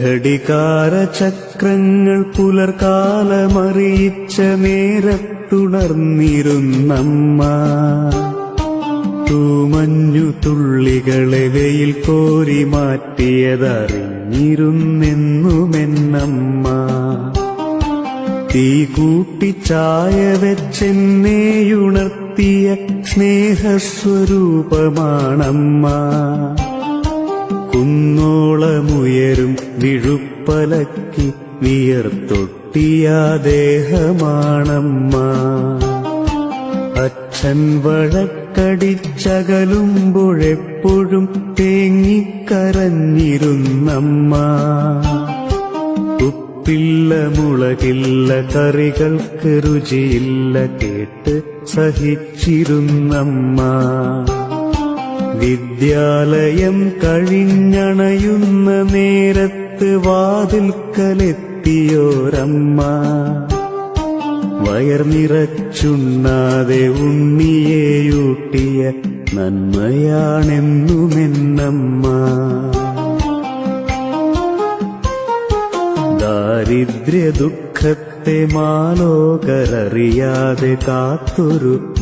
ഘടികാര ചക്രങ്ങൾ പുലർകാലമറിയിച്ച നേരത്തുണർന്നിരുന്നമ്മ. തൂമഞ്ഞു തുള്ളികളെ വെയിൽ കോരി മാറ്റിയതറിഞ്ഞിരുന്നെന്നുമെന്നമ്മ. തീ കൂട്ടി ചായ വെച്ചെന്നെയുണർത്തിയ സ്നേഹസ്വരൂപമാണമ്മ. കുന്നോളമുയരും വിഴുപ്പലക്കി വിയർത്തൊട്ടിയ ദേഹമാണമ്മ. അച്ഛൻ വഴക്കടിച്ചകലുമ്പോഴെപ്പോഴും തേങ്ങിക്കരഞ്ഞിരുന്നമ്മ. ഉപ്പില്ല മുളകില്ല കറികൾക്ക് രുചിയില്ല കേട്ട് സഹിച്ചിരുന്നമ്മ. വിദ്യാലയം കഴിഞ്ഞണയുന്ന നേരത്ത് വാതിൽക്കലെത്തിയോരമ്മ. വയർ നിറച്ചുണ്ണാതെ ഉണ്ണിയേയൂട്ടിയ നന്മയാണെന്നുമെന്നമ്മ. ദാരിദ്ര്യ ദുഃഖത്തെ മാലോകരറിയാതെ കാത്തൊരു